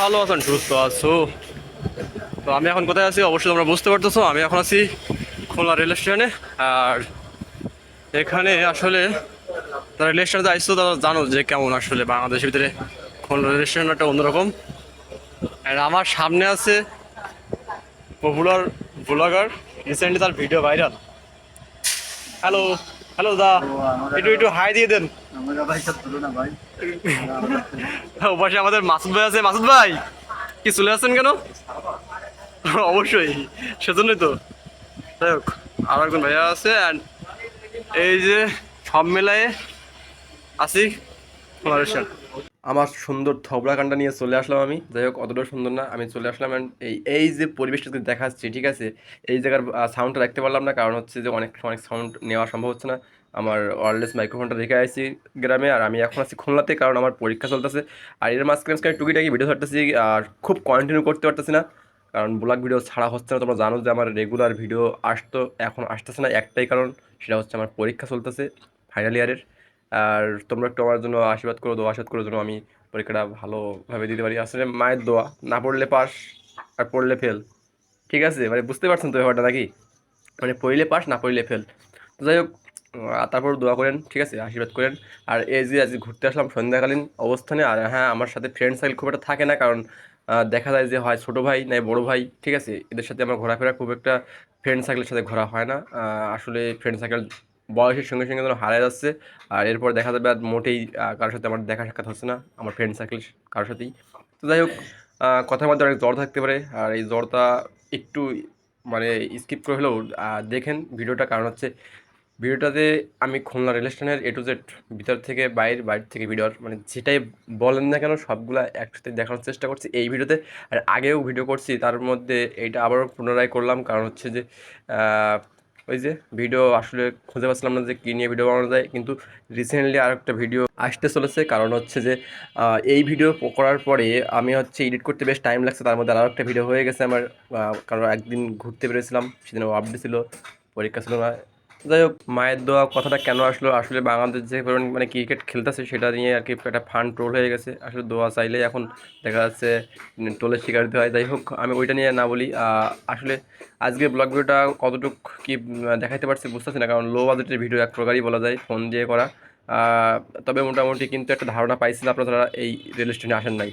ভালো আছেন, সুস্থ আছো। তো আমি এখন কোথায় আছি? অবশ্যই তোমরা বুঝতে পারতেছো, আমি এখন আছি খুলনা রেল স্টেশনে। আর এখানে আসলে তারা রেল স্টেশনে আসছো তারা জানো যে কেমন আসলে বাংলাদেশের ভিতরে খুলনা রেল স্টেশন একটা অন্যরকম। আর আমার সামনে আছে পপুলার ব্লগার রিসেন্টলি তার ভিডিও ভাইরাল হ্যালো হ্যালো দা, একটু একটু হাই দিয়ে দেন। অবশ্যই আমাদের মাসুদ ভাই আছে। মাসুদ ভাই, কি চলে আসছেন কেন? অবশ্যই, সেজন্যই তো। যাই হোক, আর একজন ভাইয়া আছে অ্যান্ড এই যে সব মেলায় আসি। আমার সুন্দর থবড়া কানটা নিয়ে চলে আসলাম আমি। যাই হোক অতটা সুন্দর না। আমি চলে আসলাম and এই এই যে পরিবেশটা দেখাচ্ছি, ঠিক আছে? এই জায়গার সাউন্ডটা রাখতে পারলাম না, কারণ হচ্ছে যে অনেক অনেক সাউন্ড নেওয়া সম্ভব হচ্ছে না। আমার ওয়ারলেস মাইক্রোফোনটা রেখে আসছি গ্রামে, আর আমি এখন আছি খুলনাতে, কারণ আমার পরীক্ষা চলতেছে। আর এর মাঝখানে মাঝখানে টুকিটাকি ভিডিও ছাড়তেছি, আর খুব কন্টিনিউ করতে পারতেছি না, কারণ ব্লগ ভিডিও ছাড়া হচ্ছে না। তোমরা জানো যে আমার রেগুলার ভিডিও আসতো, এখন আসতেছে না একটাই কারণ, সেটা হচ্ছে আমার পরীক্ষা চলতেছে ফাইনাল ইয়ারের আর তোমরা একটু আমার জন্য আশীর্বাদ করো, দোয়া আশীর্বাদ করো জন্য আমি পরীক্ষাটা ভালোভাবে দিতে পারি। আসলে মায়ের দোয়া, না পড়লে পাস আর পড়লে ফেল ঠিক আছে? মানে বুঝতে পারছেন তো ব্যাপারটা নাকি? মানে পড়লে পাস, না পড়লে ফেল তো যাই হোক তারপর দোয়া করেন, ঠিক আছে? আশীর্বাদ করেন। আর এই যে আজকে ঘুরতে আসলাম সন্ধ্যাকালীন অবস্থানে, আর হ্যাঁ আমার সাথে ফ্রেন্ড সার্কেল খুব একটা থাকে না, কারণ দেখা যায় যে হয় ছোটো ভাই, নাই বড় ভাই, ঠিক আছে? এদের সাথে আমার ঘোরাফেরা খুব একটা ফ্রেন্ড সার্কেলের সাথে ঘোরা হয় না। আসলে ফ্রেন্ড সার্কেল বয়সের সঙ্গে সঙ্গে যেন হারিয়ে যাচ্ছে। আর এরপর দেখা যাবে আর মোটেই কারোর সাথে আমার দেখা সাক্ষাৎ হচ্ছে না। আমার ফ্রেন্ড সার্কেল কারোর সাথেই। তো যাই হোক কথার মধ্যে অনেক জ্বর থাকতে পারে। আর এই জ্বরটা একটু মানে স্কিপ করে হলেও দেখেন ভিডিওটা কারণ হচ্ছে, ভিডিওটাতে আমি খুলনা রেল স্টেশনের এ টু জেড ভিতর থেকে বাইরে বাইরে থেকে ভিডিওর মানে যেটাই বলেন না কেন, সবগুলা একসাথে দেখানোর চেষ্টা করছি এই ভিডিওতে। আর আগেও ভিডিও করছি, তার মধ্যে এইটা আবারও পুনরায় করলাম। কারণ হচ্ছে যে ওই যে ভিডিও আসলে খুঁজে পাচ্ছিলাম না যে কী নিয়ে ভিডিও বানানো যায়, কিন্তু রিসেন্টলি আর একটা ভিডিও আসতে চলেছে। কারণ হচ্ছে যে এই ভিডিও করার পরে আমি হচ্ছে এডিট করতে বেশ টাইম লাগছে, তার মধ্যে আরও একটা ভিডিও হয়ে গেছে আমার কারণ একদিন ঘুরতে বেরিয়েছিলাম সেদিন আপডেট ছিল, পরীক্ষা ছিল না যাই হোক মায়ের দোয়া কথাটা কেন আসলো? আসলে বাংলাদেশ যে পরিমাণ মানে ক্রিকেট খেলতেছে সেটা নিয়ে আর কি একটা ফান ট্রোল হয়ে গেছে। আসলে দোয়া চাইলেই এখন দেখা যাচ্ছে টোলের শিকার হয়। যাই হোক আমি ওইটা নিয়ে না বলি। আসলে আজকে ব্লগ ভিডিওটা কতটুকু কি উম, দেখাইতে পারছি বুঝতেছি না। কারণ লো বাজেটের ভিডিও এক প্রকারই বলা যায় ফোন দিয়ে করা। তবে মোটামুটি কিন্তু একটা ধারণা পাইছিলাম আপনারা এই রেল স্টেশনে আসেন নাই।